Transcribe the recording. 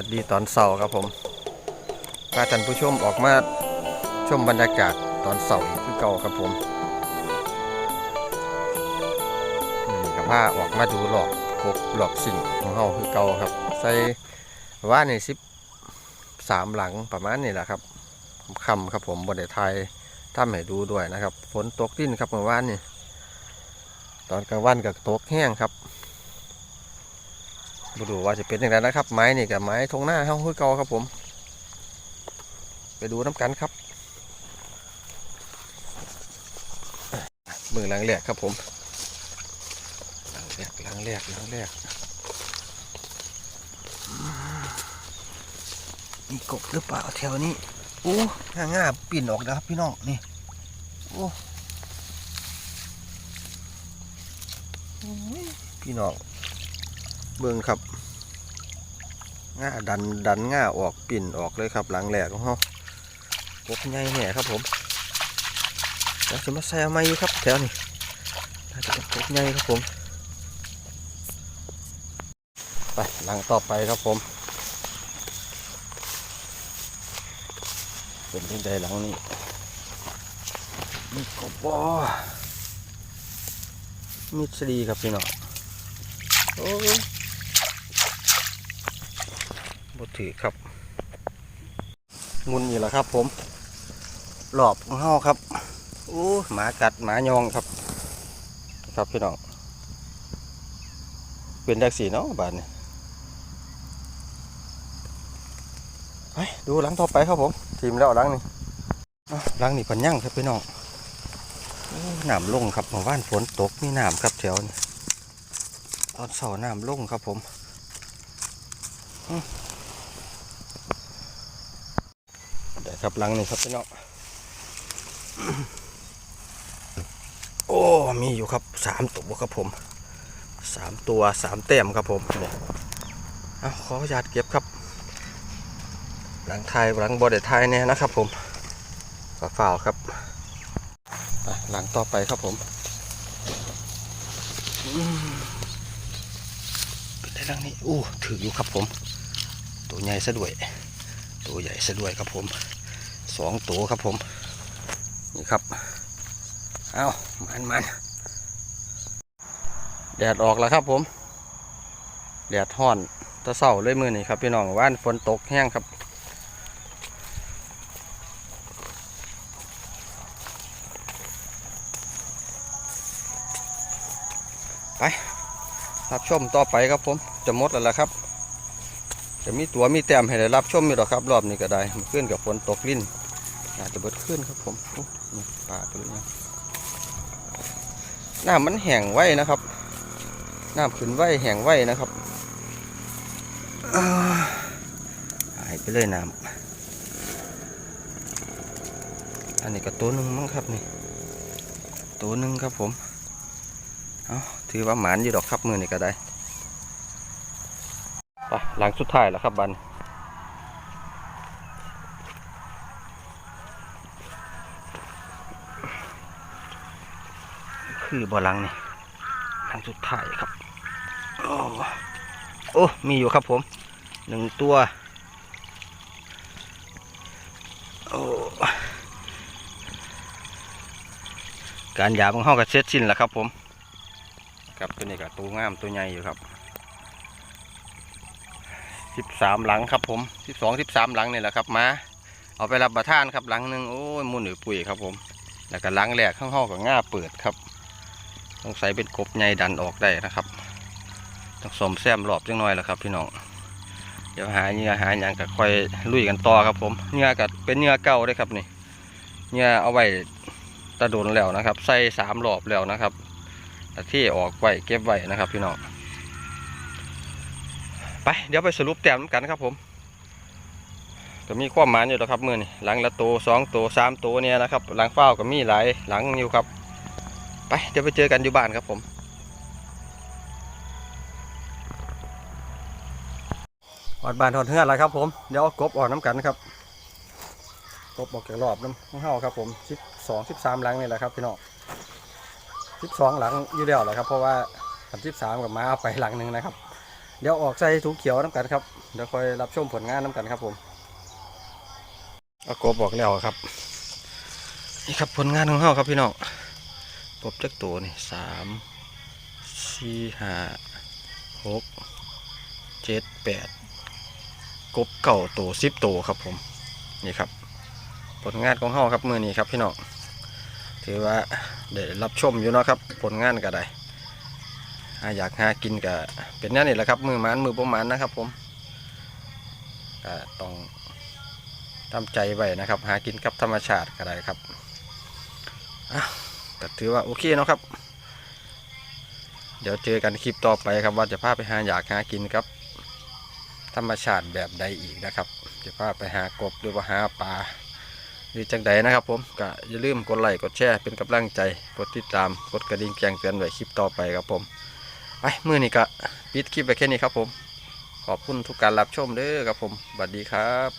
วัสดีตอนเสาร์ครับผมพาท่านผู้ชมออกมาชมบรรยากาศตอนเสาร์คือเก่าครับผมนี่กับผ้าออกมาดูหลอกกบหลอกสิ่งของเฮาคือเก่าครับ ใส่ว่าในสิบสามหลังประมาณนี้แหละครับคำครับผมบนไดไทยทำให้ดูด้วยนะครับ ฝนตกดิ้นครับเมื่อวานนี่ตอนกลางวันก็ตกแห้งครับ บดูว่าจะเป็นอย่างไรนะครับ ไม้นี่กับไม้ทงหน้าเฮาคือเกาครับผม ไปดูน้ำกันครับมือหลังแรกครับผมหลังแรกหลังแรกหลังแรกอืมมีกบหรือเปล่าแถวนี้โอ้ง่าง่าปิ่นออกนะครับพี่น้องนี่โอ้พี่น้อง เบิ่งครับง่าดันดันง่าออกปิ่นออกเลยครับ หลังแหลกของเขากใหญ่แห่ครับผมเดี๋ยวจะมาใส่เอาไม้อยู่ครับแถวนี้น่าจะเป็นกใหญ่ครับผมไปหลังต่อไปครับผม เป็นที่ใดหลังนี้มีกบบ่มีสดีครับพี่น้องโอ้ ยบถือครับงุนอยู่แล้วครับ ผมหลอบของเฮาครับอู้หมากัดหมายองครับ ครับพี่น้องเป็นแท็กซี่เนาะบ้านนี้ไปดูหลังต่อไปครับผม ทีมแล้วหลังนี่ล้าหลังนี่พันยั่งครับพี่น้องอู้น้ำลงครับเมื่อวานฝนตกมีน้ำครับแถวนี้ตอนเสาร์น้ำลงครับผม ครับหลังนี่ครับพี่น้องโอ้มีอยู่ครับสามตัวครับผมสามตัวสามแต้มครับผมเนี่ยเอาขออนุญาตเก็บครับ หลังไทยหลังบอดไทยเนี่ยนะครับ ผมฝาฝ่าวครับหลังต่อไปครับผมเป็นได้หลังนี้อู้ถืออยู่ครับผม ตัวใหญ่ซะด้วย ตัวใหญ่ซะด้วยครับผม สองตัวครับผม นี่ครับ เอามันมันแดดออกแล้วครับผม แดดห่อนตะเศร้าเลยมือนี่ครับพี่น้องว่านฝนตกแห้งครับไปรับชมต่อไปครับผม จะหมดแล้วล่ะครับ จะมีตัวมีแต้มให้ได้รับชมอยู่หรอกครับ รอบนี้ก็ได้ขึ้นกับฝนตกลิ้นอาจจะเบิดขึ้นครับผมป่าไปเลยนะน้ำมันแห้งไว้นะครับน้ำขึ้นไว้แห้งไว้นะครับหายไปเลยน้ำอันนี้ก็ตัวหนึ่งมั้งครับนี่ตัวหนึ่งครับผมเอาถือว่าหมานอยู่ดอกครับมือนี่ก็ได้ ไปหลังสุดท้ายแล้วครับบันคือบ่อลังนี่หลังสุดท้ายครับ โอ้โอ้มีอยู่ครับผมหนึ่งตัว โอ้การหยาบของห้องก็เสร็จสิ้นแล้วครับผมครับตัวนี้ก็ตัวงามตัวใหญ่อยู่ครับ สิบสามหลังครับผมสิบสองสิบสามหลังนี่แหละครับมาเอาไปรับประทานครับหลังหนึ่งโอ้ยมุนหรือปุ๋ยครับผมแล้วก็หลังแรกข้างห้องก็ง่าเปิดครับต้องใส่เป็นกบใหญ่ดันออกได้นะครับต้องสมแซมรอบจังหน่อยแหละครับพี่น้องเดี๋ยวหาเหงื่อหาอย่างกับค่อยลุยกันต่อครับผมเหงื่อกับเป็นเหงื่อเก่าได้ครับนี่เหงื่อเอาไว้ตะโดนแล้วนะครับ ใส่สามรอบแล้วนะครับแต่ที่ออกไว้เก็บไว้นะครับ พี่น้อง ไปเดี๋ยวไปสรุปแต้มกันครับผมก็มีความหมายอยู่แล้วครับมือนี่หลังละตัวสองตัวสามตัวเนี่ยนะครับ หลังเฝ้าก็มีหลายหลังอยู่ครับ ไปเดี๋ยวไปเจอกันอยู่บ้านครับผมหอดบานหอดเฮือนแล้วครับ ผม เดี๋ยวกบออกน้ำกันครับกบออกจากรอบน้ำของเฮาครับ ผมสิบสองสิบสามหลังนี่แหละครับพี่น้องสิบสองหลังอยู่แล้วแหละครับ เพราะว่าสิบสามกับมาเอาไปหลังหนึ่งนะครับ เดี๋ยวออกใส่ถุงเขียวน้ำกันครับ เดี๋ยวคอยรับชมผลงานน้ำกันครับผมอากบบอกแล้วครับ นี่ครับผลงานของเราครับพี่น้องกบจักตัวนี่สามสี่ห้าหกเจ็ดแปดกบเก่าตัวสิบตัวครับผมนี่ครับ ผลงานของเราครับมือนี้ครับพี่น้องถือว่าได้รับชมอยู่เนาะครับ ผลงานก็ได้ อยากหากินก็เป็นนั่นนี่แหละครับมือมันมือประมาณนะครับ ผมก็ต้องทำใจไว้นะครับ หากินกับธรรมชาติก็ได้ครับก็ถือว่าโอเคเนาะครับ เดี๋ยวเจอกันคลิปต่อไปครับว่าจะพาไปหาอยากหากินครับ ธรรมชาติแบบใดอีกนะครับ จะพาไปหากบหรือว่าหาปลาหรือจังใดนะครับ ผมก็อย่าลืมกดไลค์กดแชร์เป็นกำลังใจ กดติดตามกดกระดิ่งแจ้งเตือนไว้คลิปต่อไปครับผม ไปมือนี่ก็ปิดคลิปไปแค่นี้ครับผม ขอบคุณทุกการรับชมเด้อครับผมสวัสดีครับ